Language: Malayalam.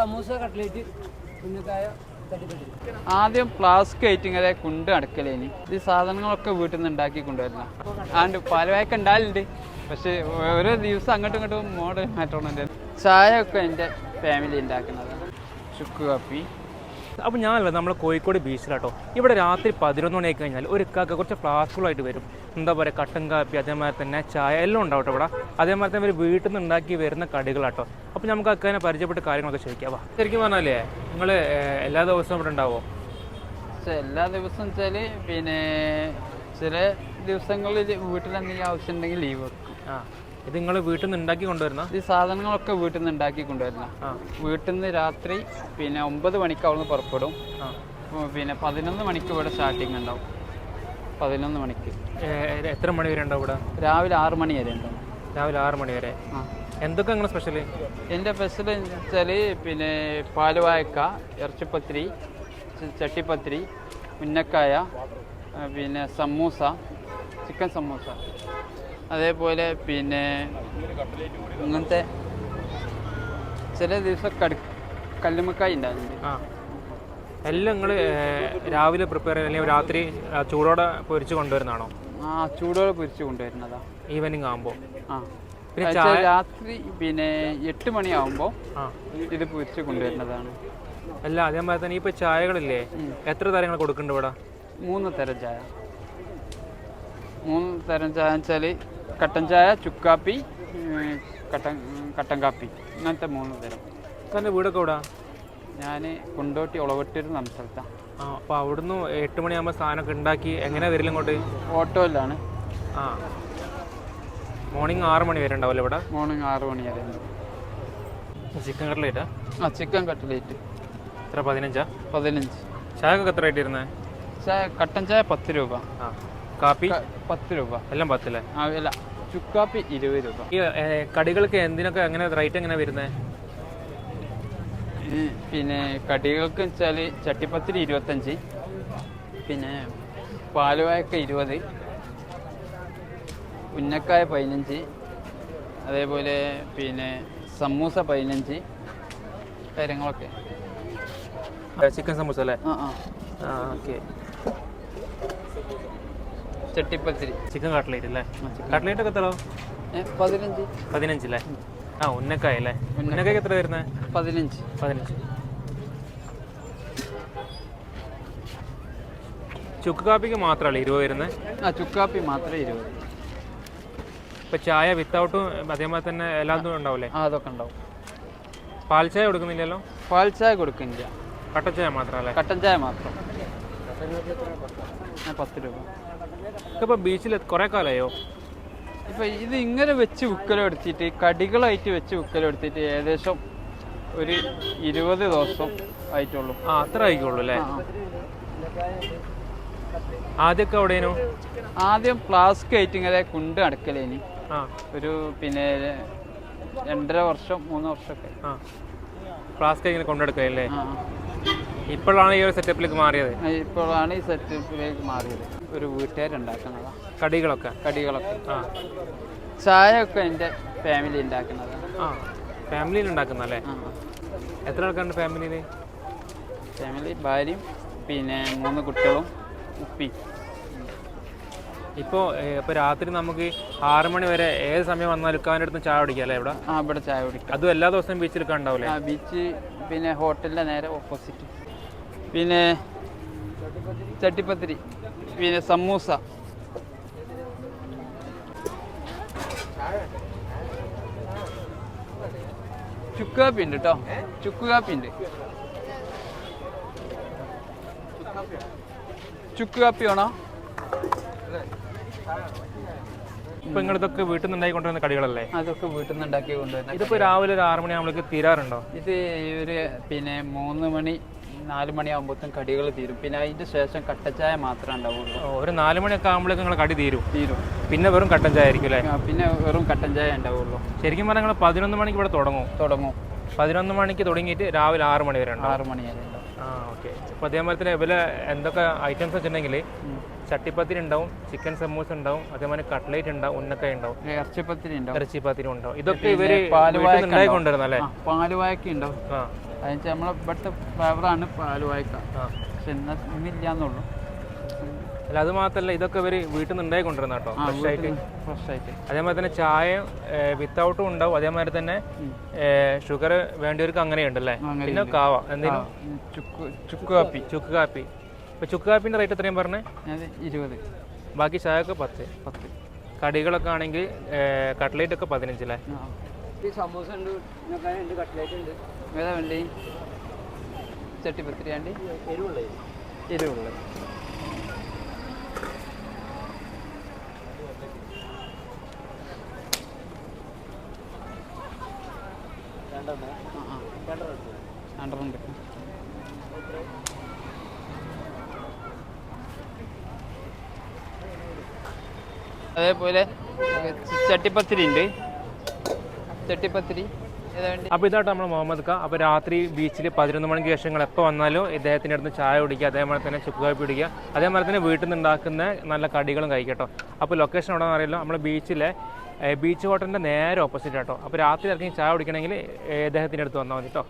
സമൂസ കട്ട്ലേറ്റ് കുഞ്ഞക്കായ തട്ടിത്തട്ടി ആദ്യം ഫ്ലാസ്ക് ആയിട്ട് ഇങ്ങനെ കൊണ്ട് നടക്കലേനി. ഈ സാധനങ്ങളൊക്കെ വീട്ടിൽ നിന്ന് ഉണ്ടാക്കി കൊണ്ടുവരുന്ന ആണ്ട് പാലവായൊക്കെ ഉണ്ടാവലുണ്ട്. പക്ഷെ ഓരോ ദിവസം അങ്ങോട്ടും ഇങ്ങോട്ടും മോഡൽ മാറ്റമുണ്ട് ചായ ഒക്കെ എന്റെ ഫാമിലി ഉണ്ടാക്കുന്നത് ചുക്ക് കാപ്പി. അപ്പോൾ ഞാനല്ല നമ്മൾ കോഴിക്കോട് ബീച്ചിലാട്ടോ. ഇവിടെ രാത്രി പതിനൊന്ന് മണിയായി കഴിഞ്ഞാൽ ഒരു കാക്ക കുറച്ച് ഫ്ലാസ്കുകളായിട്ട് വരും. എന്താ പറയുക കട്ടൻ കാപ്പി അതേമാതിരി തന്നെ ചായ എല്ലാം ഉണ്ടാവും കേട്ടോ ഇവിടെ. അതേമാതിരി തന്നെ ഇവർ വീട്ടിൽ നിന്ന് ഉണ്ടാക്കി വരുന്ന കടികളാട്ടോ. അപ്പോൾ നമുക്ക് അക്കാനെ പരിചയപ്പെട്ട കാര്യങ്ങളൊക്കെ ചോദിക്കാം. വാ. ശരിക്കും പറഞ്ഞാലേ നിങ്ങൾ എല്ലാ ദിവസവും ഇവിടെ ഉണ്ടാവോ? എല്ലാ ദിവസവും വെച്ചാൽ പിന്നെ ചില ദിവസങ്ങളിൽ വീട്ടിൽ എന്തെങ്കിലും ആവശ്യം ഉണ്ടെങ്കിൽ ലീവ് വെക്കും. ആ. ഇത് നിങ്ങൾ വീട്ടിൽ നിന്ന് ഉണ്ടാക്കി കൊണ്ടുവരുന്ന? ഈ സാധനങ്ങളൊക്കെ വീട്ടിൽ നിന്ന് ഉണ്ടാക്കി കൊണ്ടുവരുന്ന വീട്ടിൽ നിന്ന് രാത്രി പിന്നെ ഒമ്പത് മണിക്ക് അവിടെ നിന്ന് പുറപ്പെടും പിന്നെ പതിനൊന്ന് മണിക്ക് ഇവിടെ സ്റ്റാർട്ടിങ് ഉണ്ടാവും. പതിനൊന്ന് മണിക്ക്. എത്ര മണി വരെ ഉണ്ടാവും ഇവിടെ? രാവിലെ ആറ് മണി വരെ ഉണ്ടാവും. രാവിലെ ആറ് മണി വരെ. എന്തൊക്കെ നിങ്ങളെ സ്പെഷ്യൽ എന്റെ സ്പെഷ്യൽ വെച്ചാൽ പിന്നെ പാലുവായക്ക ഇറച്ചിപ്പത്തിരി ചട്ടിപ്പത്തിരി ഉന്നക്കായ പിന്നെ സമൂസ ചിക്കൻ സമൂസ. അതേപോലെ പിന്നെ ഇങ്ങനത്തെ ചില ദിവസം കടു കല്ലുമക്കായി ഉണ്ടാകുന്നുണ്ട് എല്ലാം നിങ്ങൾ രാവിലെ പ്രിപ്പയർ അല്ലെങ്കിൽ രാത്രി ചൂടോടെ പൊരിച്ച് കൊണ്ടുവരുന്നതാണോ? ആ ചൂടോടെ പൊരിച്ച് കൊണ്ടുവരുന്നതാ. ഈവനിങ് ആകുമ്പോൾ ആ. പിന്നെ രാത്രി പിന്നെ എട്ട് മണിയാവുമ്പോൾ ആ. ഇത് പൊരിച്ച് കൊണ്ടുവരുന്നതാണ്. അല്ല അതേമാതിരി തന്നെ ഇപ്പോൾ ചായകളില്ലേ? എത്ര തരങ്ങൾ കൊടുക്കുന്നുണ്ട് ഇവിടെ? മൂന്ന് തരം ചായ. മൂന്ന് തരം ചായ വെച്ചാൽ കട്ടൻ ചായ ചുക്കാപ്പി കട്ടൻ കട്ടൻ കാപ്പി. അങ്ങനത്തെ മൂന്ന് തരം. തന്നെ വീടൊക്കെ ഇവിടെ ഞാൻ കൊണ്ടോട്ടി ഉളവട്ടൂർ എന്ന് സ്ഥലത്താണ് ആ അപ്പോൾ അവിടുന്ന് എട്ട് മണിയാകുമ്പോൾ സാധനമൊക്കെ ഉണ്ടാക്കി എങ്ങനെയാ വരില്ല ഇങ്ങോട്ട്? ഓട്ടോയിലാണ്. ആ. മോർണിംഗ് ആറ് മണി വരെ ഉണ്ടാവില്ല ഇവിടെ? മോർണിംഗ് ആറ് മണി വരെ ചിക്കൻ കട്ട്ലേറ്റാ? ആ ചിക്കൻ കട്ട്ലേറ്റ്. എത്ര പതിനഞ്ചാ? പതിനഞ്ച്. ചായ ഒക്കെ എത്ര ആയിട്ട് ഇരുന്നത് ചായ കട്ടൻ ചായ പത്ത് രൂപ. ആ. കാപ്പി? പത്ത് രൂപ. എല്ലാം പത്തില്ലേ ആ അല്ല. ചുക്കാപ്പി ഇരുപത് രൂപ. ഈ ഏ, കടികൾക്ക് എന്തിനൊക്കെ എങ്ങനെ റേറ്റ് എങ്ങനെ വരുന്നത് ഈ പിന്നെ കടികൾക്ക് വെച്ചാൽ ചട്ടിപ്പത്തിരി ഇരുപത്തഞ്ച്. പിന്നെ പാലുവായൊക്കെ ഇരുപത്. ഉന്നക്കായ പതിനഞ്ച്. അതേപോലെ പിന്നെ സമൂസ പതിനഞ്ച്. കാര്യങ്ങളൊക്കെ. ചിക്കൻ സമൂസ അല്ലേ? ആ. ആ ഓക്കെ. ചട്ടിപ്പത്തിരി ചിക്കൻ കട്ട്ലേറ്റ് അല്ലേ. കട്ട്ലേറ്റ് ഒക്കെ എത്രയോ പതിനഞ്ച്. പതിനഞ്ച് അല്ലേ ആ ഉന്നക്കായ അല്ലേ ഉന്നക്കായ്ക്ക് എത്ര വരുന്നത് പതിനഞ്ച്. പതിനഞ്ച്. ചുക്ക് കാപ്പിക്ക് മാത്രമല്ലേ ഇരുപത് വരുന്നത് ആ ചുക്കാപ്പി മാത്രമേ ഇരുപത്. ഇപ്പൊ ചായ വിത്തൗട്ടും അതേമാതിരി തന്നെ എല്ലാതും ഉണ്ടാവില്ലേ ആ അതൊക്കെ ഉണ്ടാവും. പാൽ ചായ കൊടുക്കുന്നില്ലല്ലോ? പാൽ ചായ കൊടുക്കുന്നില്ല. കട്ട ചായ മാത്രമല്ലേ കട്ടൻ ചായ മാത്രം. പത്ത് രൂപ. ഇപ്പൊ ബീച്ചിൽ കുറെ കാലമായോ ഇപ്പൊ ഇത് ഇങ്ങനെ വെച്ച് വിൽക്കലെടുത്തിട്ട് കടികളായിട്ട് വെച്ച് വിൽക്കലെടുത്തിട്ട് ഏകദേശം ഒരു ഇരുപത് ദിവസം ആയിട്ടുള്ളൂ. ആ അത്ര ആയിക്കോളൂ അല്ലേ? ആദ്യമൊക്കെ എവിടെയേനു ആദ്യം ഫ്ലാസ്ക് ആയിട്ട് ഇങ്ങനെ കൊണ്ട് നടക്കലേനി ആ. ഒരു പിന്നെ രണ്ടര വർഷം മൂന്ന് വർഷമൊക്കെ ആ. ഫ്ലാസ്ക് ഇങ്ങനെ കൊണ്ടെടുക്കല്ലേ ആ. ഇപ്പോഴാണ് ഈ ഒരു സെറ്റപ്പിലേക്ക് മാറിയത്. ഇപ്പോഴാണ് ഈ സെറ്റപ്പിലേക്ക് മാറിയത്. ഒരു വീട്ടുകാരുണ്ടാക്കുന്നതാണ് കടികളൊക്കെ? കടികളൊക്കെ. ആ. ചായ ഒക്കെ എന്റെ ഫാമിലി ഉണ്ടാക്കുന്നതാണ് ആ ഫാമിലിയിൽ ഉണ്ടാക്കുന്നല്ലേ ആ. എത്ര ആൾക്കാരുണ്ട് ഫാമിലിയിൽ ഫാമിലി ഭാര്യയും പിന്നെ മൂന്ന് കുട്ടികളും ഉപ്പി ഇപ്പോൾ ഇപ്പോൾ രാത്രി നമുക്ക് ആറ് മണി വരെ ഏത് സമയം വന്നാലും ഉക്കാന്റെ അടുത്ത് ചായ കുടിക്കാം അല്ലേ ഇവിടെ? ആ ഇവിടെ ചായ കുടിക്കും. അതും എല്ലാ ദിവസവും ബീച്ചിൽ ഉണ്ടാവില്ലേ ആ ബീച്ച് പിന്നെ ഹോട്ടലിന്റെ നേരെ ഓപ്പോസിറ്റ് പിന്നെ ചട്ടിപ്പത്തിരി പിന്നെ സമൂസ. ചുക്ക് കാപ്പി ഉണ്ട് കേട്ടോ. ചുക്ക് കാപ്പി ഉണ്ട് ചുക്ക് കാപ്പി വേണോ? ഇപ്പൊ ഇങ്ങനത്തൊക്കെ വീട്ടിൽ നിന്ന് ഉണ്ടാക്കി കൊണ്ടുവരുന്ന കടികളല്ലേ? അതൊക്കെ വീട്ടിൽ നിന്ന് ഉണ്ടാക്കി കൊണ്ടുവരുന്ന ഇതിപ്പോ രാവിലെ ഒരു മണി മണിയാകുമ്പോഴേക്ക് തീരാറുണ്ടോ? ഇത് ഒരു പിന്നെ മൂന്ന് മണി നാല് മണിയാകുമ്പോഴത്തേക്കും കടികൾ തീരും. പിന്നെ അതിന്റെ ശേഷം കട്ടച്ചായ മാത്രമേ ഉണ്ടാവുള്ളൂ. ഒരു നാല് മണിയൊക്കെ ആകുമ്പോഴേക്കും നിങ്ങൾ കടി തീരും. തീരും. പിന്നെ വെറും കട്ടൻ ചായ ആയിരിക്കും അല്ലേ? ആ, പിന്നെ വെറും കട്ടൻ ചായ ഉണ്ടാവുള്ളൂ. ശരിക്കും പറഞ്ഞാൽ നിങ്ങൾ പതിനൊന്ന് മണിക്ക് ഇവിടെ തുടങ്ങും. തുടങ്ങും. പതിനൊന്ന് മണിക്ക് തുടങ്ങിയിട്ട് രാവിലെ ആറ് മണി വരെ ഉണ്ടാവും. ആറ് മണി വരെ ഉണ്ടാവും. ആ ഓക്കെ. അപ്പോൾ അതേമാതിരി തന്നെ ഇവരെ എന്തൊക്കെ ഐറ്റംസ് വെച്ചിട്ടുണ്ടെങ്കിൽ ചട്ടിപ്പത്തിരി ഉണ്ടാവും ചിക്കൻ സമൂസ ഉണ്ടാവും അതേമാതിരി കട്ട്ലേറ്റ് ഉണ്ടാവും ഉന്നക്കായ ഉണ്ടാവും. ഇറച്ചിപ്പത്തിരി ഉണ്ടാവും. ഇറച്ചിപ്പത്തിരി ഉണ്ടാവും. ഇതൊക്കെ ഇവർ പാലുവായ കൊണ്ടുവരുന്നല്ലേ പാലുവാഴക്ക ഉണ്ടാവും. ആ. അതിന് നമ്മളെ ഇവിടുത്തെ ഫ്ലേവറാണ് പാലുവാഴക്ക ആ. പക്ഷെ ഇന്ന് ഇന്നില്ലാന്നുള്ളൂ. അല്ല അത് മാത്രമല്ല ഇതൊക്കെ ഇവർ വീട്ടിൽ നിന്ന് ഉണ്ടായി കൊണ്ടുവരുന്ന കേട്ടോ ഫ്രഷ് ആയിട്ട്. ഫ്രഷ് ആയിട്ട്. അതേമാതിരി തന്നെ ചായ വിത്തൗട്ടും ഉണ്ടാവും. അതേമാതിരി തന്നെ ഷുഗർ വേണ്ടിയവർക്ക് അല്ലേ പിന്നെ കാവ എന്തെങ്കിലും? ചുക്ക് ചുക്ക് കാപ്പി ചുക്ക് കാപ്പി. ഇപ്പൊ ചുക്ക് കാപ്പിന്റെ റേറ്റ് എത്രയും പറഞ്ഞേ? ഇരുപത്. ബാക്കി ചായക്ക് പത്ത്. പത്ത്. കടികളൊക്കെ ആണെങ്കിൽ കട്ട്ലേറ്റ് ഒക്കെ പതിനഞ്ചല്ലേ സമൂസ ഉണ്ട് കട്ട്ലേറ്റ് ഉണ്ട്. ഏതാ വേണ്ടി? ചട്ടിപ്പത്തിരി വേണ്ടി എരിവുള്ളത് എരിവുള്ളത്. രണ്ടെണ്ണം അതേപോലെ ചട്ടിപ്പത്തിരി ഉണ്ട്. ചട്ടിപ്പത്തിരി. അപ്പോൾ ഇതായിട്ട് നമ്മൾ മുഹമ്മദ് ഖാ അപ്പോൾ രാത്രി ബീച്ചിൽ പതിനൊന്ന് മണിക്ക് ശേഷം നിങ്ങൾ എപ്പോൾ വന്നാലും ഇദ്ദേഹത്തിന്റെ അടുത്ത് ചായ കുടിക്കുക അതേപോലെ തന്നെ ചുക്ക് കാപ്പി കുടിക്കുക. അതേപോലെ തന്നെ വീട്ടിൽ നിന്ന് ഉണ്ടാക്കുന്ന നല്ല കടികളും കഴിക്കട്ടോ അപ്പോൾ ലൊക്കേഷൻ എവിടെ അറിയില്ല. നമ്മൾ ബീച്ചിലെ ബീച്ച് ഹോട്ടലിന്റെ നേരെ ഓപ്പോസിറ്റ് ആട്ടോ. അപ്പോൾ രാത്രി ഇറങ്ങി ചായ കുടിക്കണമെങ്കിൽ ഇദ്ദേഹത്തിന്റെ അടുത്ത് വന്നാൽ മതി കേട്ടോ